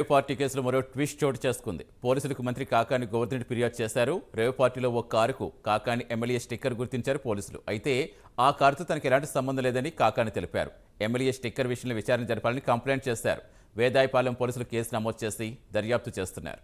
Rave party కేసులో మరో twist చోటు చేసుకుంది. పోలీసులకు మంత్రి కాకాని గోవర్ధన్ ఫిర్యాదు చేశారు. రేవ్ పార్టీలో ఓ కారుకు కాకాని ఎమ్మెల్యే స్టిక్కర్ గుర్తించారు పోలీసులు. అయితే ఆ కారుతో తనకు ఎలాంటి సంబంధం లేదని కాకాని తెలిపారు. ఎమ్మెల్యే స్టిక్కర్ విషయంలో విచారణ జరపాలని కంప్లైంట్ చేశారు. వేదాయపాలెం పోలీసులు కేసు నమోదు చేసి దర్యాప్తు చేస్తున్నారు.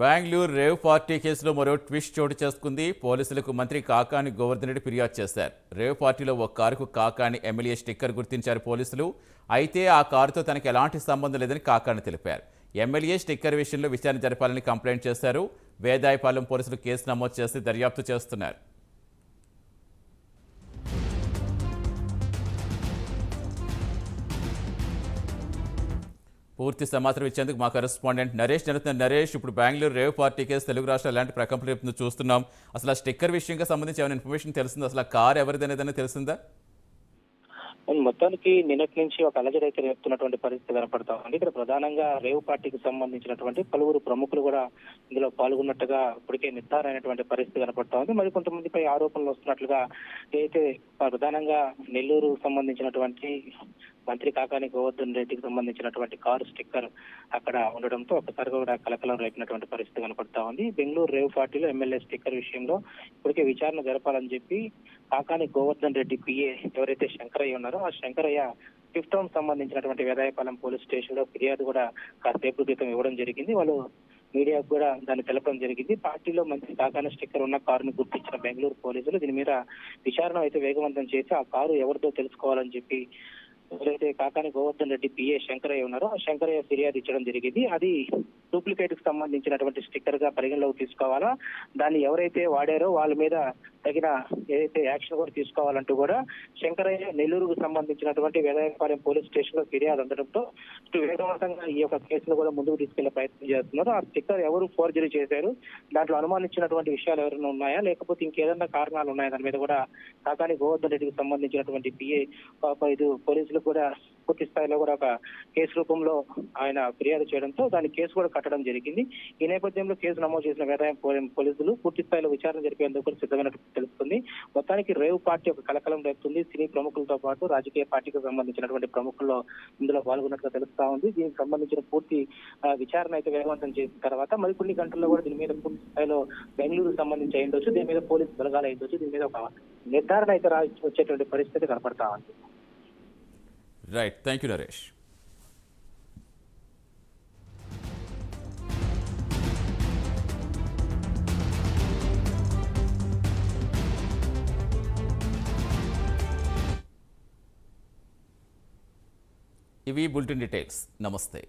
బెంగళూరు రేవ్ పార్టీ కేసులో మరో ట్విస్ట్ చోటు చేసుకుంది. పోలీసులకు మంత్రి కాకాని గోవర్ధన్ రెడ్డి ఫిర్యాదు చేశారు. రేవ్ పార్టీలో ఓ కారుకు కాకాని ఎమ్మెల్యే స్టిక్కర్ గుర్తించారు పోలీసులు. అయితే ఆ కారుతో తనకు ఎలాంటి సంబంధం లేదని కాకాని తెలిపారు. ఎమ్మెల్యే స్టిక్కర్ విషయంలో విచారణ జరపాలని కంప్లైంట్ చేశారు. వేదాయపాలెం పోలీసులు కేసు నమోదు చేసి దర్యాప్తు చేస్తున్నారు. పూర్తి సమాచారం ఇచ్చేందుకు మా కరెస్పాండెంట్ నరేష్ జరుగుతున్న నరేష్. ఇప్పుడు Bengaluru rave party case Telugu రాష్ట్రాలు ఎలాంటి ప్రకంపనలు రేపుతుందో చూస్తున్నాం. అసలు ఆ స్టిక్కర్ విషయంగా సంబంధించి ఏమైనా ఇన్ఫర్మేషన్ తెలిసిందా అసలు ఆ కార్ ఎవరిదనేదని తెలిసిందా మొత్తానికి నిన్నటి నుంచి ఒక అలజడి అయితే రేపుతున్నటువంటి పరిస్థితి కనపడతా ఉంది. ఇక్కడ ప్రధానంగా రేవు పార్టీకి సంబంధించినటువంటి పలువురు ప్రముఖులు కూడా ఇందులో పాల్గొన్నట్టుగా ఇప్పటికే నిర్ధారణ అయినటువంటి పరిస్థితి కనపడతా ఉంది. మరి కొంతమందిపై ఆరోపణలు వస్తున్నట్లుగా అయితే ప్రధానంగా నెల్లూరు సంబంధించినటువంటి మంత్రి కాకాని గోవర్ధన్ రెడ్డికి సంబంధించినటువంటి కారు స్టిక్కర్ అక్కడ ఉండడంతో ఒక్కసారిగా కూడా కలకలం రేపినటువంటి పరిస్థితి కనపడతా ఉంది. బెంగళూరు రేవ్ పార్టీలో ఎమ్మెల్యే స్టిక్కర్ విషయంలో ఇప్పటికే విచారణ జరపాలని చెప్పి కాకాని గోవర్ధన్ రెడ్డి పిఏ ఎవరైతే శంకరయ్య ఉన్నారో ఆ శంకరయ్య ఫిఫ్త్ టౌన్ సంబంధించినటువంటి వేదాయపాలెం పోలీస్ స్టేషన్లో ఫిర్యాదు కూడా కాసేపు క్రితం ఇవ్వడం జరిగింది. వాళ్ళు మీడియాకు కూడా దాన్ని తెలపడం జరిగింది. పార్టీలో మంచి కాకాని స్టిక్కర్ ఉన్న కారును గుర్తించిన బెంగళూరు పోలీసులు దీని మీద విచారణ అయితే వేగవంతం చేసి ఆ కారు ఎవరితో తెలుసుకోవాలని చెప్పి ఎవరైతే కాకాని గోవర్ధన్ రెడ్డి పిఏ శంకరయ్య ఉన్నారో ఆ శంకరయ్య ఫిర్యాదు ఇచ్చడం జరిగింది. అది డూప్లికేట్కి సంబంధించినటువంటి స్టిక్కర్గా పరిగణలోకి తీసుకోవాలా? దాన్ని ఎవరైతే వాడారో వాళ్ళ మీద తగిన ఏదైతే యాక్షన్ కూడా తీసుకోవాలంటూ కూడా శంకరయ్య నెల్లూరుకు సంబంధించినటువంటి వేదాయపాలెం పోలీస్ స్టేషన్లో ఫిర్యాదు అందడంతో వేగవంతంగా ఈ యొక్క కేసును కూడా ముందుకు తీసుకెళ్ళే ప్రయత్నం చేస్తున్నారు. ఆ స్టిక్కర్ ఎవరు ఫోర్జరీ చేశారు? దాంట్లో అనుమానించినటువంటి విషయాలు ఎవరైనా ఉన్నాయా? లేకపోతే ఇంకేదన్నా కారణాలు ఉన్నాయా? దాని మీద కూడా కాకాని గోవర్ధన్ రెడ్డికి సంబంధించినటువంటి పిఏ ఇది పోలీసులు కూడా పూర్తి స్థాయిలో కూడా ఒక కేసు రూపంలో ఆయన ఫిర్యాదు చేయడంతో దాని కేసు కూడా కట్టడం జరిగింది. ఈ నేపథ్యంలో కేసు నమోదు చేసిన వేదాయం పోలీసులు పూర్తి స్థాయిలో విచారణ జరిపేందుకు కూడా సిద్ధమైనట్టు తెలుస్తుంది. మొత్తానికి రేవ్ పార్టీ ఒక కలకలం రేపుతుంది. సినీ ప్రముఖులతో పాటు రాజకీయ పార్టీకి సంబంధించినటువంటి ప్రముఖుల్లో ఇందులో పాల్గొన్నట్టుగా తెలుస్తా ఉంది. దీనికి సంబంధించిన పూర్తి విచారణ అయితే వేగవంతం చేసిన తర్వాత మరికొన్ని గంటల్లో కూడా దీని మీద పూర్తి స్థాయిలో బెంగళూరు సంబంధించి అయి దీని మీద పోలీసు బలగాలు అయి దీని మీద ఒక నిర్ధారణ అయితే రా వచ్చేటువంటి పరిస్థితి కనపడతా ఉంది. రైట్ థ్యాంక్ యూ నరేష్ ఇవి బులెటిన్ డీటెయిల్స్ నమస్తే